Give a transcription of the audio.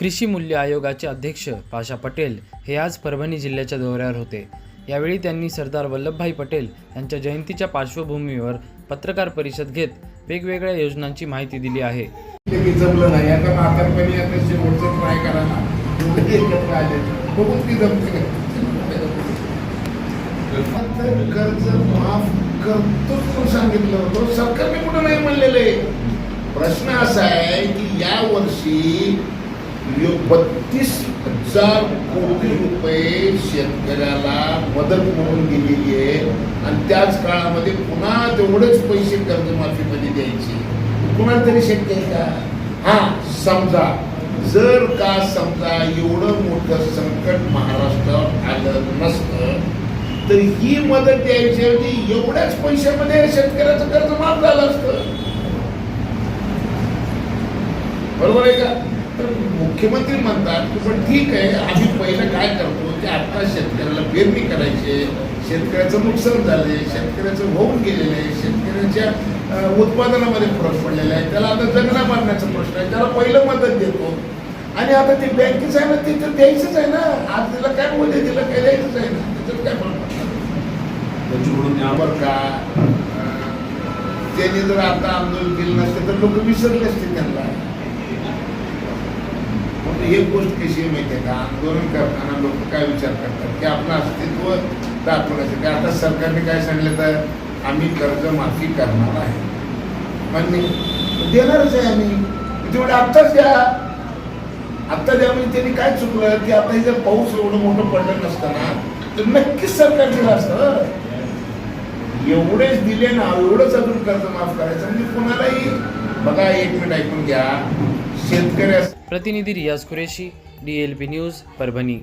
कृषी मूल्य आयोगाचे अध्यक्ष पाशा पटेल हे आज परभणी जिल्ह्याच्या दौऱ्यावर होते. यावेळी त्यांनी सरदार वल्लभभाई पटेल यांच्या जयंतीच्या पार्श्वभूमीवर पत्रकार परिषद घेत वेगवेगळ्या योजनांची माहिती दिली आहे. कर्ज माफ करतो सांगितलं होतं. सरकारने कुठं नाही म्हणलेलं आहे? प्रश्न असा आहे की या वर्षी बत्तीस हजार कोटी रुपये शेतकऱ्याला मदत म्हणून दिलेली आहे. आणि त्याच काळामध्ये पुन्हा तेवढेच पैसे कर्जमाफीमध्ये द्यायचे. कुणाला तरी शक्य आहे का? हा समजा. जर का समजा एवढं मोठं संकट महाराष्ट्रावर आलं नसतं तर ही मदत द्यायची एवढ्याच पैशामध्ये शेतकऱ्याचं कर्ज माफ झालं असतं. बरोबर आहे का? तर मुख्यमंत्री म्हणतात की पण ठीक आहे आम्ही पहिलं काय करतो की आता शेतकऱ्याला पेरणी करायची शेतकऱ्याचं नुकसान झालंय शेतकऱ्याचं होऊन गेलेलं आहे शेतकऱ्याच्या उत्पादनामध्ये फरक पडलेला आहे त्याला आता जगण्या मारण्याचा प्रश्न आहे त्याला पहिलं मदत देतो. आणि आता ते बँकेचं आहे ना ते तर द्यायचंच आहे ना. आज त्याला काय मूल्य दिलं काय द्यायचंच आहे ना. त्याच्यात काय बरं का? त्यांनी जर आता आंदोलन केलं नसते तर लोक विसरले असते त्यांना. एक गोष्ट कशी आहे माहिती आहे का? आंदोलन करताना लोक काय विचार करतात? की आपलं अस्तित्व दाखवण्यासाठी आता सरकारने काय सांगितलं तर आम्ही कर्ज माफी करणार आहे. मान्य देणारच आहे आम्ही. तेवढे आत्ताच द्या. आत्ता द्या म्हणजे त्यांनी काय चुकलं? की आता हे जर पाऊस एवढं मोठं पडलं नसताना तर नक्कीच सरकार दिलं असतं. एवढेच दिले ना एवढंच अजून कर्ज माफ करायचं. म्हणजे कोणालाही बघा एक मिनिट ऐकून घ्या. शेतकऱ्या प्रतिनिधी Riyaz Qureshi D L P news Parbhani.